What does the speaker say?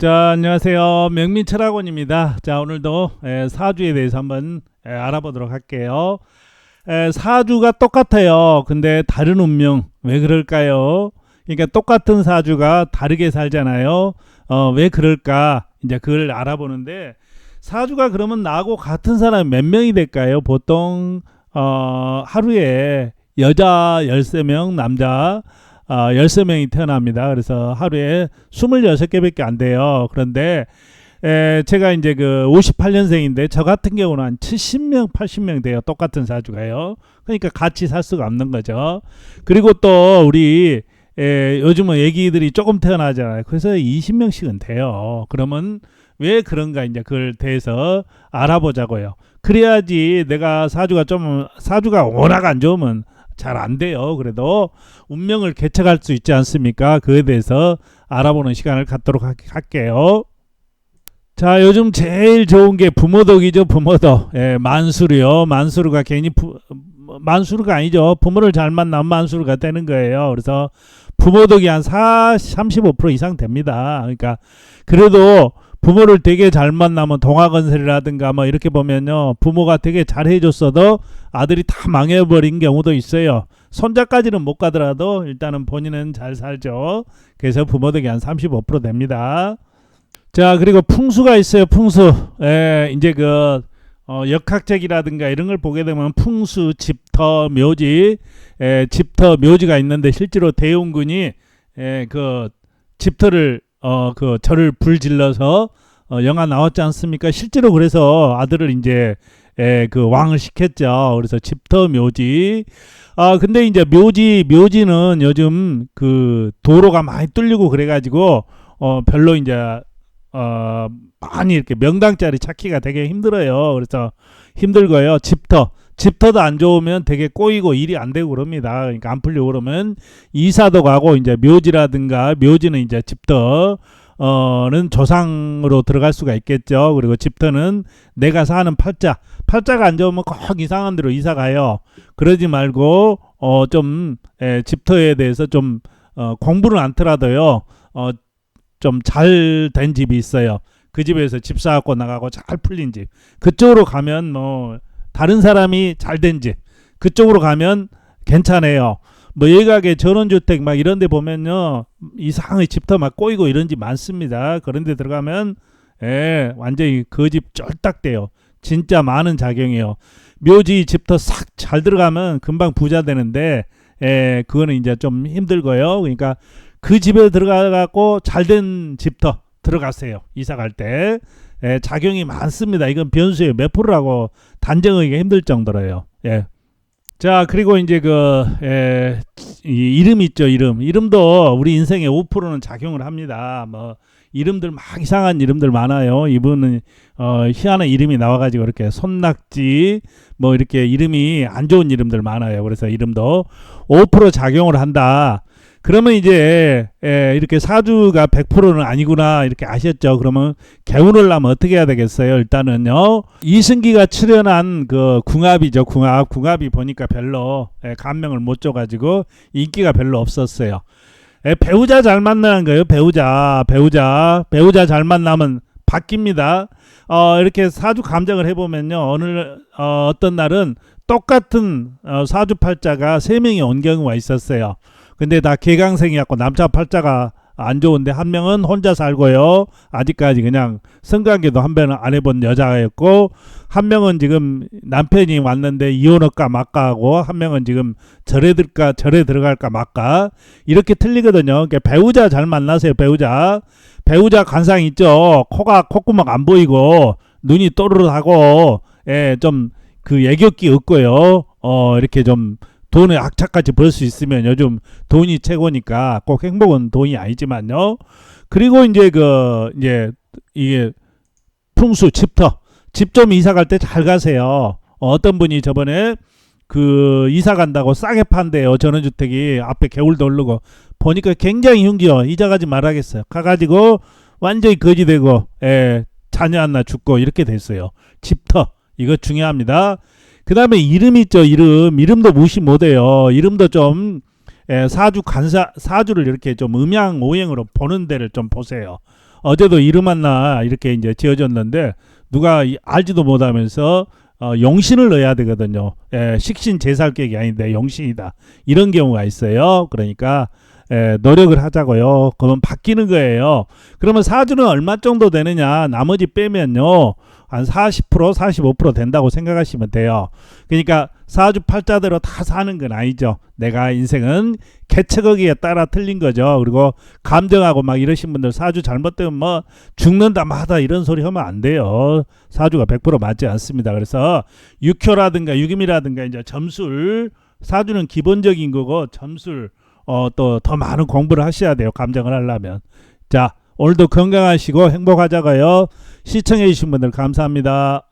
자, 안녕하세요. 명민철학원입니다. 자, 오늘도 에, 사주에 대해서 한번 에, 알아보도록 할게요. 에, 사주가 똑같아요. 근데 다른 운명. 왜 그럴까요? 그러니까 똑같은 사주가 다르게 살잖아요. 어, 왜 그럴까? 이제 그걸 알아보는데 사주가 그러면 나하고 같은 사람이 몇 명이 될까요? 보통 어, 하루에 여자 13명, 남자 어, 13명이 태어납니다. 그래서 하루에 26개밖에 안 돼요. 그런데 에, 제가 이제 그 58년생인데 저 같은 경우는 한 70명, 80명 돼요. 똑같은 사주가요. 그러니까 같이 살 수가 없는 거죠. 그리고 또 우리 에, 요즘은 애기들이 조금 태어나잖아요. 그래서 20명씩은 돼요. 그러면 왜 그런가 이제 그걸 대해서 알아보자고요. 그래야지 내가 사주가 좀 사주가 워낙 안 좋으면 잘 안 돼요. 그래도 운명을 개척할 수 있지 않습니까? 그에 대해서 알아보는 시간을 갖도록 하- 할게요. 자, 요즘 제일 좋은 게 부모덕이죠, 부모덕. 예, 만수르요. 만수르가 괜히 부, 만수르가 아니죠. 부모를 잘 만나면 만수르가 되는 거예요. 그래서 부모덕이 한 4, 35% 이상 됩니다. 그러니까 그래도 부모를 되게 잘 만나면 동화건설이라든가 뭐 이렇게 보면요. 부모가 되게 잘 해줬어도 아들이 다 망해버린 경우도 있어요. 손자까지는 못 가더라도 일단은 본인은 잘 살죠. 그래서 부모덕이 한 35% 됩니다. 자, 그리고 풍수가 있어요. 풍수. 예, 이제 그 어, 역학책이라든가 이런 걸 보게 되면 풍수, 집터, 묘지, 예, 집터, 묘지가 있는데 실제로 대웅군이 예, 그 집터를 어, 그 절을 불질러서 어, 영화 나왔지 않습니까? 실제로 그래서 아들을 이제 예, 그 왕을 시켰죠. 그래서 집터 묘지. 아, 근데 이제 묘지 묘지는 요즘 그 도로가 많이 뚫리고 그래가지고 어 별로 이제 어 많이 이렇게 명당짜리 찾기가 되게 힘들어요. 그래서 힘들고요. 집터 집터도 안 좋으면 되게 꼬이고 일이 안 되고 그럽니다. 그러니까 안 풀리고 그러면 이사도 가고 이제 묘지라든가 묘지는 이제 집터 어는 조상으로 들어갈 수가 있겠죠. 그리고 집터는 내가 사는 팔자 팔자가 안 좋으면 꼭 이상한 데로 이사 가요. 그러지 말고 어좀 집터에 대해서 좀 어, 공부를 않더라도요. 어, 좀 잘 된 집이 있어요. 그 집에서 집 사갖고 나가고 잘 풀린 집. 그쪽으로 가면 뭐 다른 사람이 잘 된 집. 그쪽으로 가면 괜찮아요. 뭐 예각에 전원주택 막 이런 데 보면요. 이상하게 집터 막 꼬이고 이런 집 많습니다. 그런 데 들어가면 예, 완전히 그 집 쫄딱돼요. 진짜 많은 작용이에요. 묘지 집터 싹 잘 들어가면 금방 부자 되는데 예, 그거는 이제 좀 힘들고요. 그러니까 그 집에 들어가 갖고 잘 된 집터 들어가세요. 이사 갈 때. 예, 작용이 많습니다. 이건 변수에 몇 프로라고 단정하기가 힘들 정도로요. 예. 자, 그리고 이제 그, 에, 이 이름 있죠, 이름. 이름도 우리 인생의 5%는 작용을 합니다. 뭐, 이름들 막 이상한 이름들 많아요. 이분은, 어, 희한한 이름이 나와가지고 이렇게 손낙지, 뭐 이렇게 이름이 안 좋은 이름들 많아요. 그래서 이름도 5% 작용을 한다. 그러면 이제 에, 이렇게 사주가 100%는 아니구나 이렇게 아셨죠? 그러면 개운을 하면 어떻게 해야 되겠어요? 일단은요 이승기가 출연한 그 궁합이죠 궁합 궁합이 보니까 별로 에, 감명을 못 줘가지고 인기가 별로 없었어요. 에, 배우자 잘 만나는 거예요 배우자 배우자 배우자 잘 만나면 바뀝니다. 어, 이렇게 사주 감정을 해보면요 어느 어, 어떤 날은 똑같은 어, 사주 팔자가 세 명이 온 경우가 있었어요. 근데 다 개강생이었고 남자 팔자가 안 좋은데 한 명은 혼자 살고요. 아직까지 그냥 성관계도 한 번은 안 해본 여자였고 한 명은 지금 남편이 왔는데 이혼할까 말까 하고 한 명은 지금 절에 들까 절에 들어갈까 말까 이렇게 틀리거든요. 그러니까 배우자 잘 만나세요. 배우자 배우자 관상 있죠. 코가 콧구멍 안 보이고 눈이 또르르하고 예, 좀 그 애교기 없고요. 어 이렇게 좀 돈의 악착같이 벌 수 있으면 요즘 돈이 최고니까 꼭 행복은 돈이 아니지만요. 그리고 이제 그 이제 이게 풍수 집터 집 좀 이사 갈 때 잘 가세요. 어, 어떤 분이 저번에 그 이사 간다고 싸게 판대요. 전원주택이 앞에 개울도 오르고 보니까 굉장히 흉기요. 이자 가지 말아겠어요. 가가지고 완전히 거지 되고 예, 자녀 하나 죽고 이렇게 됐어요. 집터 이거 중요합니다. 그 다음에 이름 있죠, 이름. 이름도 무시 못해요. 이름도 좀, 예, 사주 관사, 사주를 이렇게 좀 음양 오행으로 보는 데를 좀 보세요. 어제도 이름한나 이렇게 이제 지어졌는데 누가 이- 알지도 못하면서 어, 용신을 넣어야 되거든요. 예, 식신 제살객이 아닌데 용신이다. 이런 경우가 있어요. 그러니까 예, 노력을 하자고요. 그러면 바뀌는 거예요. 그러면 사주는 얼마 정도 되느냐? 나머지 빼면요. 한 40%, 45% 된다고 생각하시면 돼요. 그러니까 사주 팔자대로 다 사는 건 아니죠. 내가 인생은 개척하기에 따라 틀린 거죠. 그리고 감정하고 막 이러신 분들 사주 잘못되면 뭐 죽는다 마다 이런 소리 하면 안 돼요. 사주가 100% 맞지 않습니다. 그래서 육효라든가 육임이라든가 이제 점술 사주는 기본적인 거고 점술 어 또 더 많은 공부를 하셔야 돼요. 감정을 하려면. 자, 오늘도 건강하시고 행복하자고요. 시청해 주신 분들 감사합니다.